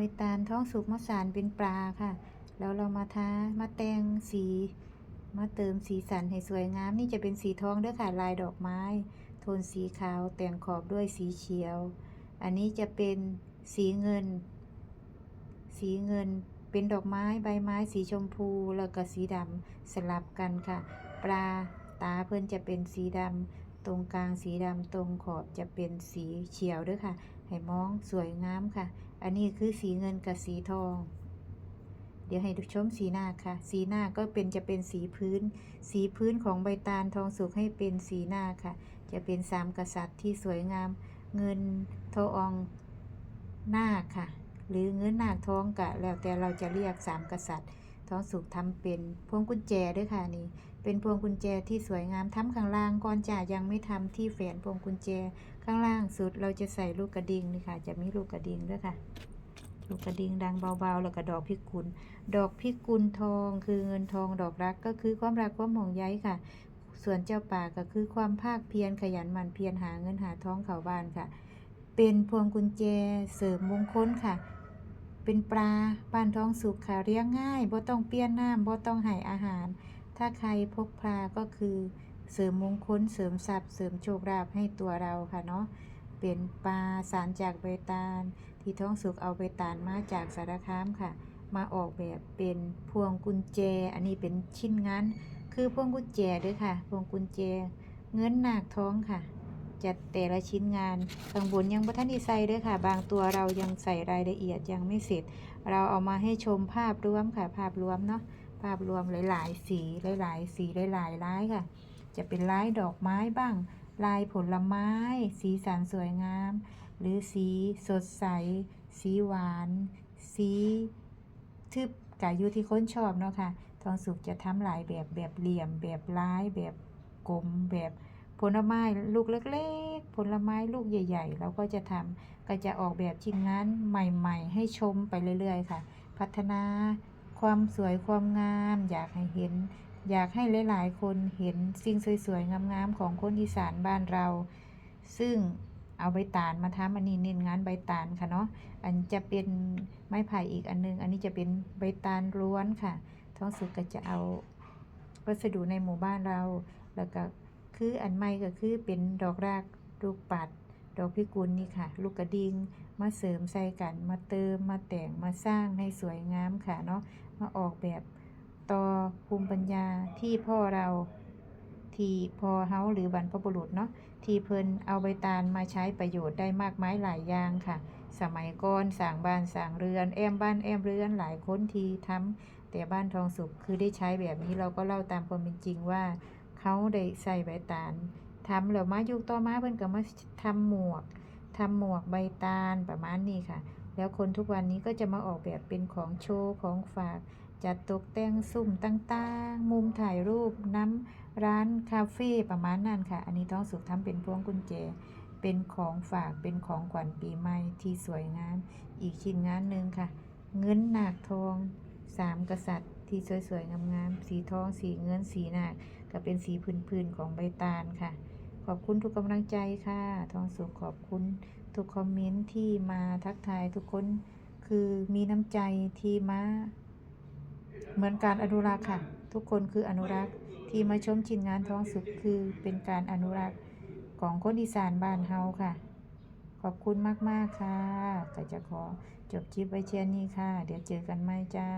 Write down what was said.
ใบตาลท้องสุกมะสานเป็นปลาค่ะ แล้วเรามาทามาแต่งสี มาเติมสีสันให้สวยงาม นี่จะเป็นสีทองด้วยค่ะลายดอกไม้ โทนสีขาวแต่งขอบด้วยสีเขียว อันนี้จะเป็นสีเงิน สีเงินเป็นดอกไม้ใบไม้สีชมพูแล้วก็สีดำสลับกันค่ะ ปลาตาเพิ่อนจะเป็นสีดำตรงกลางสีดำตรงขอบจะเป็นสีเขียวด้วยค่ะ ให้มองสวยงามค่ะ อันนี้คือสีเงินกับสีทอง เดี๋ยวให้ดูชมสีหน้าค่ะ สีหน้าก็เป็นจะเป็นสีพื้น สีพื้นของใบตาลทองสุกให้เป็นสีหน้าค่ะ จะเป็นสามกษัตริย์ที่สวยงาม เงินทองหน้าค่ะ หรือเงินหน้าทองกะแล้วแต่เราจะเรียกสามกษัตริย์ทองสุกทำเป็นพวงกุญแจด้วยค่ะนี่ เป็นพวงกุญแจที่สวยงามทำข้างล่างก่อนจะยังไม่ทำที่แฝนพวงกุญแจข้างล่างสุดเราจะใส่ลูกกระดิ่งนี่ค่ะ จะมีลูกกระดิ่งด้วยค่ะ ลูกกระดิ่งดังเบาๆ แล้วก็ดอกพิกุล ดอกพิกุลทองคือเงินทองดอกรักก็คือความรักความห่วงใยค่ะ ส่วนเจ้าป่าก็คือความภาคเพียรขยันหมั่นเพียรหาเงินหาท้องเขาบ้านค่ะ เป็นพวงกุญแจเสริมมงคลค่ะเป็นปลาบ้านท้องสุกค่ะเลี้ยงง่ายบ่ต้องเปี้ยนน้ำบ่ต้องให้อาหาร ถ้าใครพกปลาก็คือเสริมมงคลเสริมทรัพย์เสริมโชคลาภให้ตัวเราค่ะเนาะเป็นปลาสารจากใบตาล ที่ท้องสุกเอาใบตาลมาจากสารคามค่ะ มาออกแบบเป็นพวงกุญแจ อันนี้เป็นชิ้นงานคือพวงกุญแจด้วยค่ะ พวงกุญแจ เงินหนักท้องค่ะ จัดแต่ละชิ้นงานข้างบนยังบ่ทันด้ใส่เด้วยค่ะ บางตัวเรายังใส่รายละเอียดยังไม่เสร็จ เราเอามาให้ชมภาพรวมค่ะ ภาพรวมเนาะ ภาพรวมหลาย ๆ สีหลาย ๆ สีหลายๆลายค่ะ จะเป็นลายดอกไม้บ้าง ลายผลไม้ สีสันสวยงาม หรือสีสดใส สีหวาน สีทึบกาอยู่ที่คนชอบเนาะค่ะทองสุกจะทำหลายแบบแบบเหลี่ยม แบบร้ายแบบกลมแบบผลไม้ลูกเล็กๆ ผลไม้ลูกใหญ่ ๆ เราก็จะทำก็จะออกแบบชิ้นงานใหม่ ๆ ให้ชมไปเรื่อย ๆ ค่ะ พัฒนา ความสวยความงาม อยากให้เห็น อยากให้หลาย ๆ คนเห็นสิ่งสวย ๆ งามๆของคนอีสานบ้านเรา ซึ่งเอาใบตาลมาทำอันนี้เน้นงานใบตาลค่ะเนาะอันจะเป็นไม้ไผ่อีกอันนึง อันนี้จะเป็นใบตาลล้วนค่ะ ท้องสุกก็จะเอาวัสดุในหมู่บ้านเรา แล้วก็คืออันใหม่ก็คือเป็นดอกรากลูกปัด ดอกพิกุลนี่ค่ะ ลูกกระดิ่งมาเสริมใส่กัน มาเติมมาแต่งมาสร้างให้สวยงามค่ะเนาะมาออกแบบต่อภูมิปัญญาที่พ่อเราที่พ่อเฮาหรือบรรพบุรุษเนาะที่เพิ่นเอาใบตาลมาใช้ประโยชน์ได้มากมายหลายอย่างค่ะ สมัยก่อนสร้างบ้านสร้างเรือน แอมบ้านแอมเรือนหลายคนที่ทำแต่บ้านทองสุขคือได้ใช้แบบนี้เราก็เล่าตามความเป็นจริงว่าเขาได้ใส่ใบตาล ทำแล้วมายุคต่อมาเพิ่นก็มาทำหมวกทำหมวกใบตาลประมาณนี้ค่ะ แล้วคนทุกวันนี้ก็จะมาออกแบบเป็นของโชว์ของฝาก จัดตกแต่งสุ่มต่างๆ มุมถ่ายรูปน้ำร้านคาเฟ่ประมาณนั้นค่ะ อันนี้ท้องสุกทำเป็นพวงกุญแจ เป็นของฝากเป็นของขวัญปีใหม่ที่สวยงาม อีกชิ้นงานหนึ่งค่ะ เงินหนักทองสามกษัตริย์ที่สวยๆงามๆสีทองสีเงินสีหนักก็เป็นสีพื้นๆของใบตาลค่ะ ขอบคุณทุกกำลังใจค่ะ ทองสุขขอบคุณทุกคอมเมนต์ที่มาทักทายทุกคนคือมีน้ำใจที่มา เหมือนการอนุรักษ์ค่ะ ทุกคนคืออนุรักษ์ที่มาชมชิ้นงานท้องสุขคือเป็นการอนุรักษ์ของคนอีสานบ้านเฮาค่ะ ขอบคุณมาก ๆ ค่ะก็จะขอจบคลิปไว้เช่นนี้ค่ะ เดี๋ยวเจอกันใหม่จ้า